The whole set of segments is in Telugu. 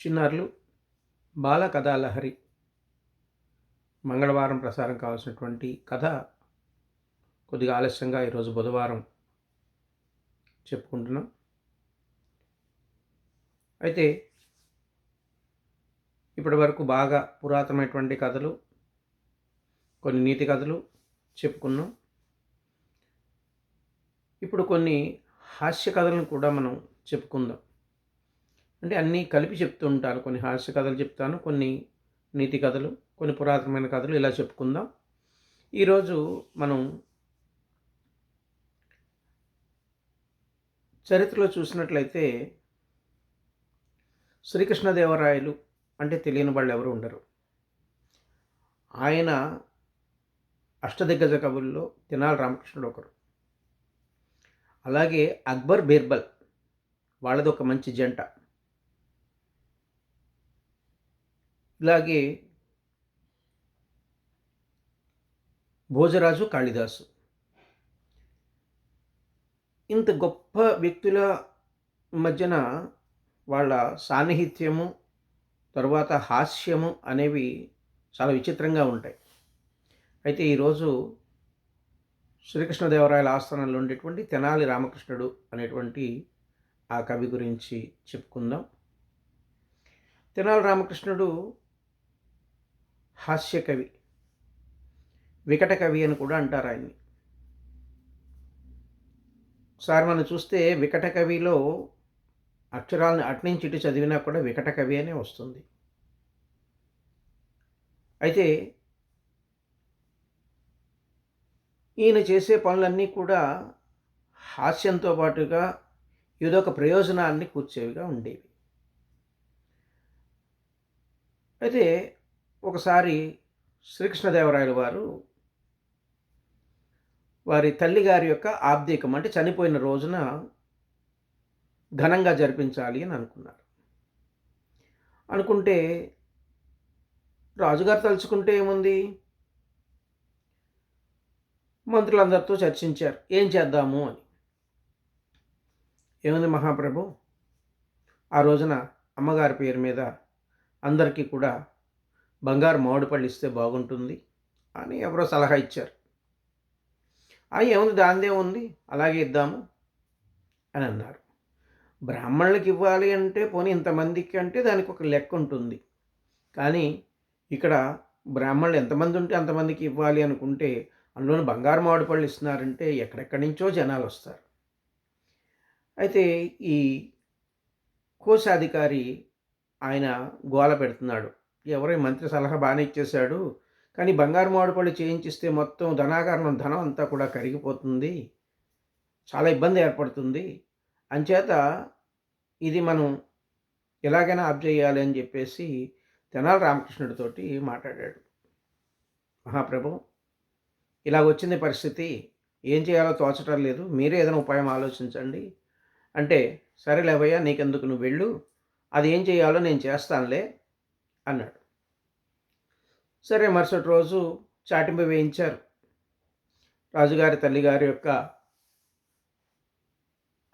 చిన్నారులు బాల కథాలహరి మంగళవారం ప్రసారం కావాల్సినటువంటి కథ కొద్దిగా ఆలస్యంగా ఈరోజు బుధవారం చెప్పుకుంటున్నాం. అయితే ఇప్పటి వరకు బాగా పురాతనమైనటువంటి కథలు కొన్ని నీతి కథలు చెప్పుకున్నాం. ఇప్పుడు కొన్ని హాస్య కథలను కూడా మనం చెప్పుకుందాం. అంటే అన్నీ కలిపి చెప్తూ ఉంటాను. కొన్ని హాస్య కథలు చెప్తాను కొన్ని నీతి కథలు కొన్ని పురాతనమైన కథలు ఇలా చెప్పుకుందాం. ఈరోజు మనం చరిత్రలో చూసినట్లయితే శ్రీకృష్ణదేవరాయలు అంటే తెలియని వాళ్ళు ఎవరు ఉండరు. ఆయన అష్టదిగ్గజ కవుల్లో తెనాలి రామకృష్ణుడు ఒకరు. అలాగే అక్బర్ బీర్బల్ వాళ్ళది ఒక మంచి జంట. ఇలాగే భోజరాజు కాళిదాసు. ఇంత గొప్ప వ్యక్తుల మధ్యన వాళ్ళ సాన్నిహిత్యము తర్వాత హాస్యము అనేవి చాలా విచిత్రంగా ఉంటాయి. అయితే ఈరోజు శ్రీకృష్ణదేవరాయల ఆస్థానంలో ఉండేటువంటి తెనాలి రామకృష్ణుడు అనేటువంటి ఆ కవి గురించి చెప్పుకుందాం. తెనాలి రామకృష్ణుడు హాస్యకవి. వికట కవి అని కూడా అంటారు ఆయన్ని. సార్ మనం చూస్తే వికట కవిలో అక్షరాలను అట్నుంచి ఇటు చదివినా కూడా వికట కవి అనే వస్తుంది. అయితే ఈయన చేసే పనులన్నీ కూడా హాస్యంతో పాటుగా ఇదొక ప్రయోజనాన్ని కూర్చేవిగా ఉండేవి. అయితే ఒకసారి శ్రీకృష్ణదేవరాయలు వారు వారి తల్లిగారి యొక్క ఆబ్దికం అంటే చనిపోయిన రోజున ఘనంగా జరిపించాలి అని అనుకున్నారు. అనుకుంటే రాజుగారు తలుచుకుంటే ఏముంది? మంత్రులందరితో చర్చించారు. ఏం చేద్దాము అని. ఏముంది మహాప్రభు? ఆ రోజున అమ్మగారి పేరు మీద అందరికీ కూడా బంగారు మామిడిపళ్ళు ఇస్తే బాగుంటుంది అని ఎవరో సలహా ఇచ్చారు. అవి ఏముంది? దానిదే ఉంది. అలాగే ఇద్దాము. అని అన్నారు. బ్రాహ్మణులకి ఇవ్వాలి అంటే పోనీ ఇంతమందికి అంటే దానికి ఒక లెక్క ఉంటుంది. కానీ ఇక్కడ బ్రాహ్మణులు ఎంతమంది ఉంటే అంతమందికి ఇవ్వాలి అనుకుంటే అందులోని బంగారు మామిడి పళ్ళు ఇస్తున్నారంటే ఎక్కడెక్కడి నుంచో జనాలు వస్తారు. అయితే ఈ కోశాధికారి ఆయన గోల పెడుతున్నాడు. ఎవరో మంత్రి సలహా బాగానే ఇచ్చేశాడు. కానీ బంగారు మామిడిపళ్ళు చేయించిస్తే మొత్తం ధనాకరణం ధనం అంతా కూడా కరిగిపోతుంది. చాలా ఇబ్బంది ఏర్పడుతుంది. అంచేత ఇది మనం ఎలాగైనా ఆప్ చేయాలి అని చెప్పేసి తెనాలి రామకృష్ణుడితోటి మాట్లాడాడు. మహాప్రభు ఇలా వచ్చింది పరిస్థితి. ఏం చేయాలో తోచటం లేదు. మీరే ఏదైనా ఉపాయం ఆలోచించండి. అంటే సరేలేవయ్యా నీకెందుకు? నువ్వు వెళ్ళు. అది ఏం చేయాలో నేను చేస్తానులే. అన్నాడు. సరే మరుసటి రోజు చాటింపు వేయించారు. రాజుగారి తల్లిగారి యొక్క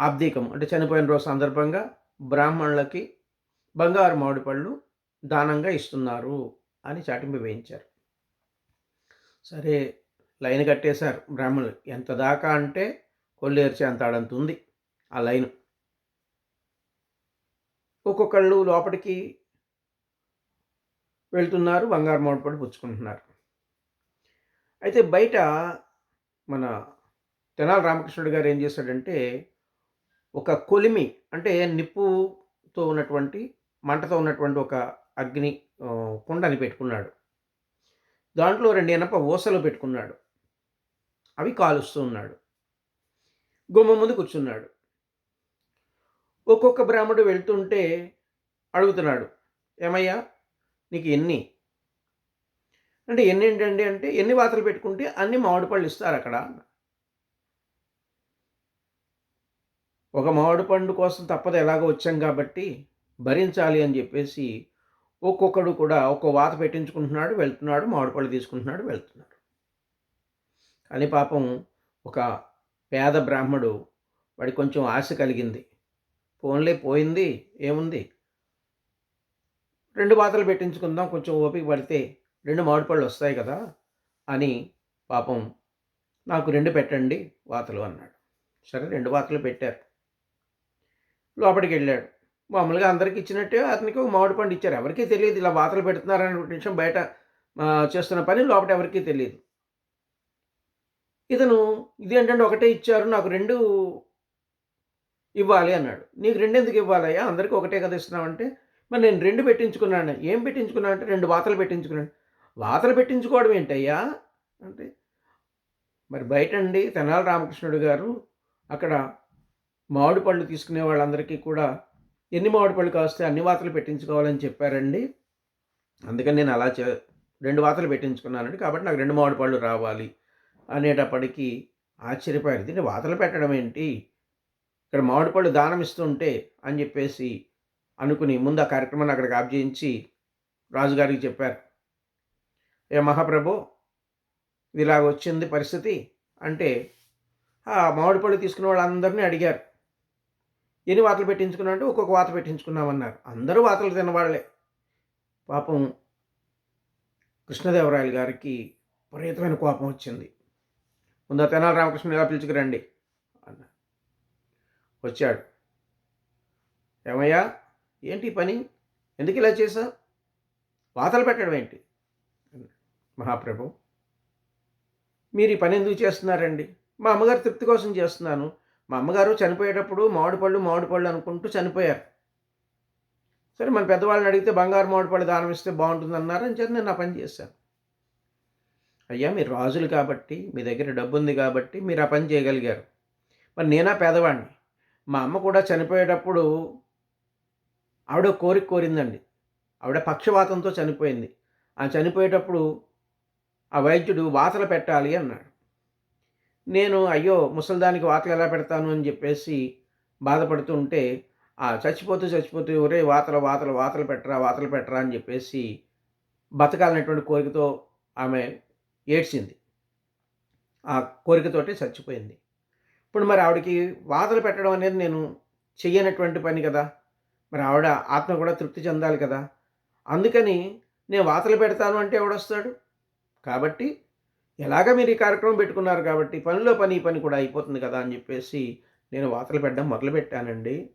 ఆబ్దీకం అంటే చనిపోయిన రోజు సందర్భంగా బ్రాహ్మణులకి బంగారు మామిడి పళ్ళు దానంగా ఇస్తున్నారు అని చాటింపు వేయించారు. సరే లైన్ కట్టేశారు బ్రాహ్మణులు. ఎంత దాకా అంటే కొల్లేర్చి అంత అడంతుంది ఉంది ఆ లైను. ఒక్కొక్కళ్ళు లోపలికి వెళ్తున్నారు బంగారు పడి పుచ్చుకుంటున్నారు. అయితే బయట మన తెనాలి రామకృష్ణుడు గారు ఏం చేశాడంటే ఒక కొలిమి అంటే నిప్పుతో ఉన్నటువంటి మంటతో ఉన్నటువంటి ఒక అగ్ని కుండని పెట్టుకున్నాడు. దాంట్లో రెండు ఎనప ఊసలు పెట్టుకున్నాడు. అవి కాలుస్తూ ఉన్నాడు. గుమ్మ ముందు కూర్చున్నాడు. ఒక్కొక్క బ్రాహ్మడు వెళ్తుంటే అడుగుతున్నాడు ఏమయ్యా నీకు ఎన్ని? అంటే ఎన్ని ఏంటండి అంటే ఎన్ని వాతలు పెట్టుకుంటే అన్ని మామిడి పళ్ళు ఇస్తారు అక్కడ. ఒక మామిడి పండు కోసం తప్పదు ఎలాగో వచ్చాం కాబట్టి భరించాలి అని చెప్పేసి ఒక్కొక్కడు కూడా ఒక్కో వాత పెట్టించుకుంటున్నాడు వెళ్తున్నాడు మామిడి పళ్ళు తీసుకుంటున్నాడు వెళ్తున్నాడు. కానీ పాపం ఒక పేద బ్రాహ్మడు వాడికి కొంచెం ఆశ కలిగింది. ఫోన్లే పోయింది ఏముంది? రెండు వాతలు పెట్టించుకుందాం కొంచెం ఓపిక పడితే రెండు మామిడి పళ్ళు వస్తాయి కదా అని పాపం నాకు రెండు పెట్టండి వాతలు అన్నాడు. సరే రెండు వాతలు పెట్టారు. లోపలికి వెళ్ళాడు. మామూలుగా అందరికి ఇచ్చినట్టే అతనికి ఒక మామిడి పండు ఇచ్చారు. ఎవరికీ తెలియదు ఇలా వాతలు పెడుతున్నారనే విషయం బయట చేస్తున్న పని లోపల ఎవరికీ తెలియదు. ఇతను ఇదేంటంటే ఒకటే ఇచ్చారు నాకు రెండు ఇవ్వాలి అన్నాడు. నీకు రెండు ఎందుకు ఇవ్వాలయ్యా? అందరికీ ఒకటే కదా ఇస్తున్నావంటే మరి నేను రెండు పెట్టించుకున్నాను. ఏం పెట్టించుకున్నాను అంటే రెండు వాతలు పెట్టించుకున్నాను. వాతలు పెట్టించుకోవడం ఏంటయ్యా? అంటే మరి బయటండి తెనాలి రామకృష్ణుడు గారు అక్కడ మామిడి పళ్ళు తీసుకునే వాళ్ళందరికీ కూడా ఎన్ని మామిడి పళ్ళు కాస్తే అన్ని వాతలు పెట్టించుకోవాలని చెప్పారండి. అందుకని నేను అలా చే రెండు వాతలు పెట్టించుకున్నానండి. కాబట్టి నాకు రెండు మామిడి పళ్ళు రావాలి అనేటప్పటికీ ఆశ్చర్యపోయారు. దీన్ని వాతలు పెట్టడం ఏంటి? ఇక్కడ మామిడి పళ్ళు దానం ఇస్తుంటే అని చెప్పేసి అనుకుని ముందు ఆ కార్యక్రమాన్ని అక్కడికి ఆబ్జయించి రాజుగారికి చెప్పారు. ఏ మహాప్రభు ఇది ఇలాగ వచ్చింది పరిస్థితి? అంటే ఆ మామిడి పళ్ళు తీసుకున్న వాళ్ళందరినీ అడిగారు. ఎన్ని వాతలు పెట్టించుకున్నారంటే ఒక్కొక్క వాత పెట్టించుకున్నామన్నారు. అందరూ వాతలు తిన్నవాళ్ళే. పాపం కృష్ణదేవరాయలు గారికి విపరీతమైన కోపం వచ్చింది. ముందు తెనాలి రామకృష్ణ ఇలా పిలుచుకురండి? అన్న వచ్చాడు. ఏమయ్యా ఏంటి ఈ పని? ఎందుకు ఇలా చేశావు? వాతలు పెట్టడం ఏంటి? మహాప్రభు మీరు ఈ పని ఎందుకు చేస్తున్నారండి? మా అమ్మగారు తృప్తి కోసం చేస్తున్నాను. మా అమ్మగారు చనిపోయేటప్పుడు మామిడి పళ్ళు మామిడి పళ్ళు అనుకుంటూ చనిపోయారు. సరే మన పెద్దవాళ్ళని అడిగితే బంగారు మామిడి పళ్ళు దానం ఇస్తే బాగుంటుంది అన్నారు అని చెప్పి నేను నా పని చేశాను. అయ్యా మీరు రాజులు కాబట్టి మీ దగ్గర డబ్బు ఉంది కాబట్టి మీరు ఆ పని చేయగలిగారు. మరి నేనా పేదవాడిని మా అమ్మ కూడా చనిపోయేటప్పుడు ఆవిడ కోరిక కోరిందండి. ఆవిడ పక్షవాతంతో చనిపోయింది. ఆ చనిపోయేటప్పుడు ఆ వైద్యుడు వాతలు పెట్టాలి అన్నాడు. నేను అయ్యో ముసలిదానికి వాతలు ఎలా పెడతాను అని చెప్పేసి బాధపడుతుంటే ఆ చచ్చిపోతూ చచ్చిపోతూ ఒరే వాతలు వాతలు వాతలు పెట్టరా వాతలు పెట్టరా అని చెప్పేసి బతకాలనేటువంటి కోరికతో ఆమె ఏడ్చింది. ఆ కోరికతోటి చచ్చిపోయింది. ఇప్పుడు మరి ఆవిడకి వాతలు పెట్టడం అనేది నేను చెయ్యనటువంటి పని కదా. మరి ఆవిడ ఆత్మ కూడా తృప్తి చెందాలి కదా. అందుకని నేను వాతలు పెడతాను అంటే ఎవడొస్తాడు? కాబట్టి ఎలాగ మీరు ఈ కార్యక్రమం పెట్టుకున్నారు కాబట్టి పనిలో పని పని కూడా అయిపోతుంది కదా అని చెప్పేసి నేను వాతలు పెట్టడం మొదలుపెట్టానండి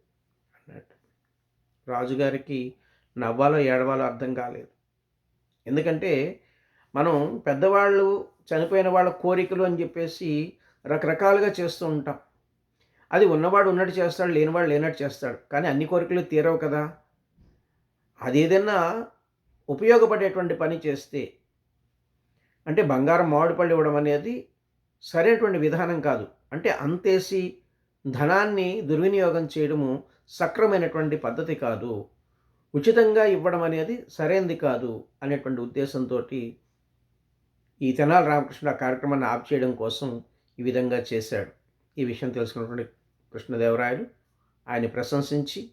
అన్నట్టు. రాజుగారికి నవ్వాలో ఏడవాలో అర్థం కాలేదు. ఎందుకంటే మనం పెద్దవాళ్ళు చనిపోయిన వాళ్ళ కోరికలు అని చెప్పేసి రకరకాలుగా చేస్తూ ఉంటాం. అది ఉన్నవాడు ఉన్నట్టు చేస్తాడు లేనివాడు లేనట్టు చేస్తాడు. కానీ అన్ని కోరికలు తీరవు కదా. అది ఏదైనా ఉపయోగపడేటువంటి పని చేస్తే అంటే బంగారం మామిడిపళ్ళు ఇవ్వడం అనేది సరైనటువంటి విధానం కాదు. అంటే అంతేసి ధనాన్ని దుర్వినియోగం చేయడము సక్రమైనటువంటి పద్ధతి కాదు. ఉచితంగా ఇవ్వడం అనేది సరైనది కాదు అనేటువంటి ఉద్దేశంతో ఈ తెనాలి రామకృష్ణ కార్యక్రమాన్ని ఆప్ చేయడం కోసం ఈ విధంగా చేశాడు. ఈ విషయం తెలుసుకున్నటువంటి కృష్ణదేవరాయలు ఆయన ప్రశంసించి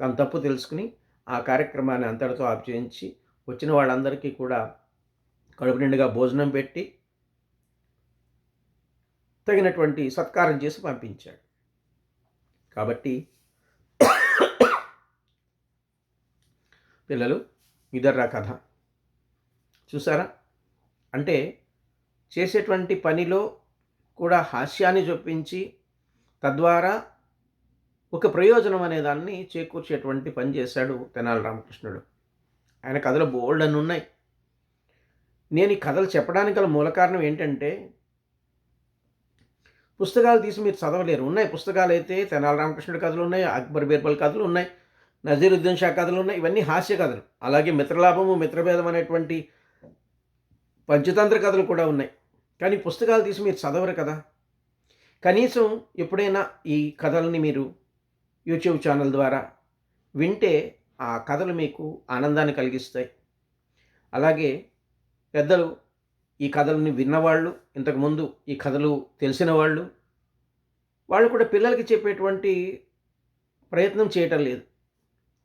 తన తప్పు తెలుసుకుని ఆ కార్యక్రమాన్ని అంతటితో ఆపచేయించి వచ్చిన వాళ్ళందరికీ కూడా కడుపు నిండుగా భోజనం పెట్టి తగినటువంటి సత్కారం చేసి పంపించాడు. కాబట్టి పిల్లలు ఇదర్రా కథ. చూసారా? అంటే చేసేటువంటి పనిలో కూడా హాస్యాన్ని చొప్పించి తద్వారా ఒక ప్రయోజనం అనే దాన్ని చేకూర్చేటువంటి పని చేశాడు తెనాలి రామకృష్ణుడు. ఆయన కథలు బోల్డ్ అని ఉన్నాయి. నేను ఈ కథలు చెప్పడానికి గల మూల కారణం ఏంటంటే పుస్తకాలు తీసి మీరు చదవలేరు. ఉన్నాయి పుస్తకాలు అయితే తెనాలి రామకృష్ణుడి కథలు ఉన్నాయి అక్బర్ బీర్బల్ కథలు ఉన్నాయి నజీరుద్దీన్ షా కథలు ఉన్నాయి. ఇవన్నీ హాస్య కథలు. అలాగే మిత్రలాభము మిత్రభేదం అనేటువంటి పంచతంత్ర కథలు కూడా ఉన్నాయి. కానీ పుస్తకాలు తీసి మీరు చదవరు కదా. కనీసం ఎప్పుడైనా ఈ కథల్ని మీరు యూట్యూబ్ ఛానల్ ద్వారా వింటే ఆ కథలు మీకు ఆనందాన్ని కలిగిస్తాయి. అలాగే పెద్దలు ఈ కథలని విన్నవాళ్ళు ఇంతకుముందు ఈ కథలు తెలిసిన వాళ్ళు వాళ్ళు కూడా పిల్లలకి చెప్పేటువంటి ప్రయత్నం చేయటం లేదు.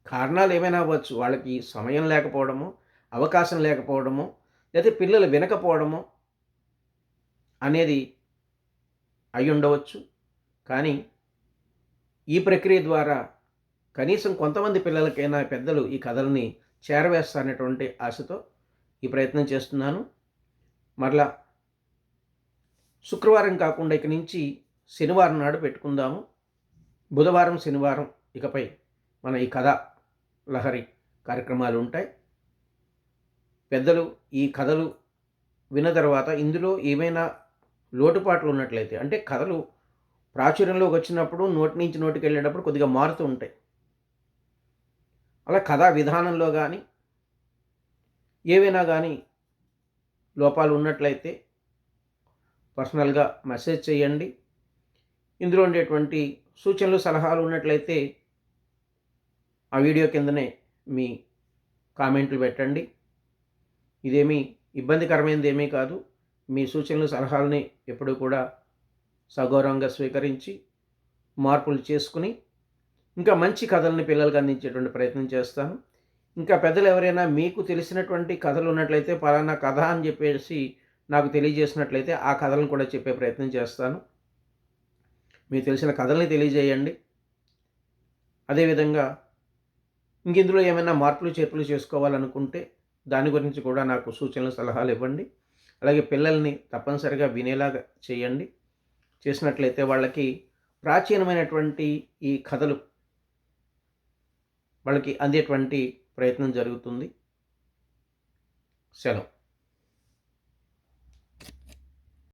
కారణాలు ఏమైనా అవ్వచ్చు. వాళ్ళకి సమయం లేకపోవడము అవకాశం లేకపోవడము లేదా పిల్లలు వినకపోవడము అనేది అయి ఉండవచ్చు. కానీ ఈ ప్రక్రియ ద్వారా కనీసం కొంతమంది పిల్లలకైనా పెద్దలు ఈ కథల్ని చేరవేస్తానటువంటి ఆశతో ఈ ప్రయత్నం చేస్తున్నాను. మరలా శుక్రవారం కాకుండా ఇక నుంచి శనివారం నాడు పెట్టుకుందాము. బుధవారం శనివారం ఇకపై మన ఈ కథ లహరి కార్యక్రమాలు ఉంటాయి. పెద్దలు ఈ కథలు విన్న తర్వాత ఇందులో ఏమైనా లోటుపాట్లు ఉన్నట్లయితే అంటే కథలు ప్రాచుర్యంలోకి వచ్చినప్పుడు నోటి నుంచి నోటికి వెళ్ళేటప్పుడు కొద్దిగా మారుతూ ఉంటాయి. అలా కథా విధానంలో కానీ ఏవైనా కానీ లోపాలు ఉన్నట్లయితే పర్సనల్గా మెసేజ్ చేయండి. ఇందులో ఉండేటువంటి సూచనలు సలహాలు ఉన్నట్లయితే ఆ వీడియో కిందనే మీ కామెంట్లు పెట్టండి. ఇదేమీ ఇబ్బందికరమైనది ఏమీ కాదు. మీ సూచనలు సలహాలని ఎప్పుడూ కూడా సగౌరవంగా స్వీకరించి మార్పులు చేసుకుని ఇంకా మంచి కథల్ని పిల్లలకు అందించేటువంటి ప్రయత్నం చేస్తాను. ఇంకా పెద్దలు ఎవరైనా మీకు తెలిసినటువంటి కథలు ఉన్నట్లయితే పలానా కథ అని చెప్పేసి నాకు తెలియజేసినట్లయితే ఆ కథలను కూడా చెప్పే ప్రయత్నం చేస్తాను. మీకు తెలిసిన కథల్ని తెలియజేయండి. అదేవిధంగా ఇంకెందులో ఏమైనా మార్పులు చేర్పులు చేసుకోవాలనుకుంటే దాని గురించి కూడా నాకు సూచనలు సలహాలు ఇవ్వండి. అలాగే పిల్లల్ని తప్పనిసరిగా వినేలాగా చేయండి. చేసినట్లయితే వాళ్ళకి ప్రాచీనమైనటువంటి ఈ కథలు వాళ్ళకి అందేటువంటి ప్రయత్నం జరుగుతుంది. సెలవు.